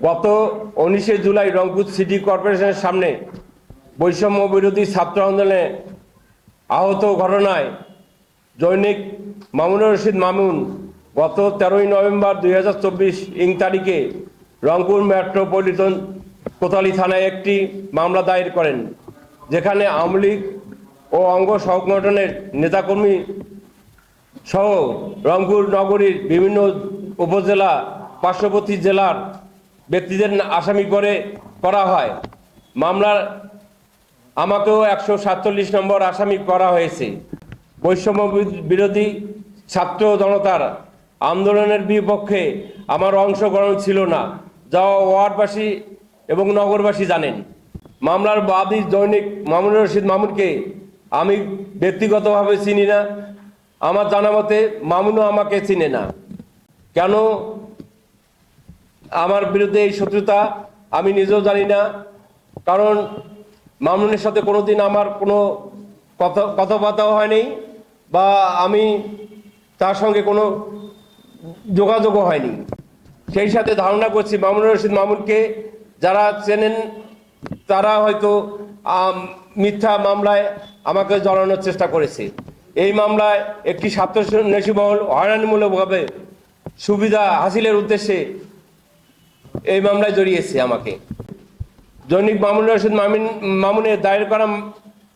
গত উনিশে জুলাই রংপুর সিটি কর্পোরেশনের সামনে বৈষম্য বিরোধী ছাত্র আন্দোলনে আহত ঘটনায় জৈনিক মামুনুর রশিদ মামুন গত তেরোই নভেম্বর দুই হাজার চব্বিশ ইং তারিখে রংপুর মেট্রোপলিটন কোতালি থানায় একটি মামলা দায়ের করেন, যেখানে আওয়ামী লীগ ও অঙ্গ সংগঠনের নেতাকর্মী সহ রংপুর নগরীর বিভিন্ন উপজেলা, পার্শ্ববর্তী জেলার ব্যক্তিদের আসামি করে করা হয়। মামলার আমাকেও একশো সাতচল্লিশ নম্বর আসামি করা হয়েছে। বৈষম্য বিরোধী ছাত্র জনতার আন্দোলনের বিপক্ষে আমার অংশগ্রহণ ছিল না, যা ওয়ার্ডবাসী এবং নগরবাসী জানেন। মামলার বাদী দৈনিক মামুনুর রশিদ মামুনকে আমি ব্যক্তিগতভাবে চিনি না। আমার জানা মতে মামুনও আমাকে চিনে না। কেন আমার বিরুদ্ধে এই শত্রুতা আমি নিজেও জানি না। কারণ মামুনের সাথে কোনোদিন আমার কোনো কথা, কথাবার্তাও হয়নি বা আমি তার সঙ্গে কোনো যোগাযোগও হয়নি। সেই সাথে ধারণা করছি মামুনুর রশিদ মামুনকে, যারা চেনেন তারা হয়তো মিথ্যা মামলায় আমাকে জড়ানোর চেষ্টা করেছে। এই মামলায় একটি স্বার্থ নেশিমহল হয়রানিমূলকভাবে সুবিধা হাসিলের উদ্দেশ্যে এই মামলায় জড়িয়েছে আমাকে। দৈনিক মামুন রশিদ মামিন মামুনের দায়ের করা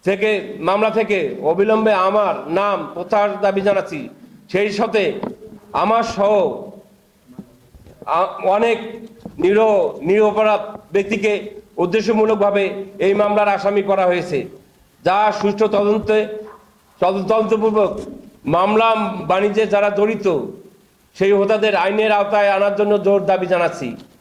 থেকে, মামলা থেকে অবিলম্বে আমার নাম প্রত্যাহার দাবি জানাচ্ছি। সেই সাথে আমার সহ অনেক নির, নিরপরাধ ব্যক্তিকে উদ্দেশ্যমূলকভাবে এই মামলার আসামি করা হয়েছে। যা সুষ্ঠু তদন্তে তদন্তপূর্বক মামলা বাণিজ্যে যারা জড়িত, সেই হোতাদের আইনের আওতায় আনার জন্য জোর দাবি জানাচ্ছি।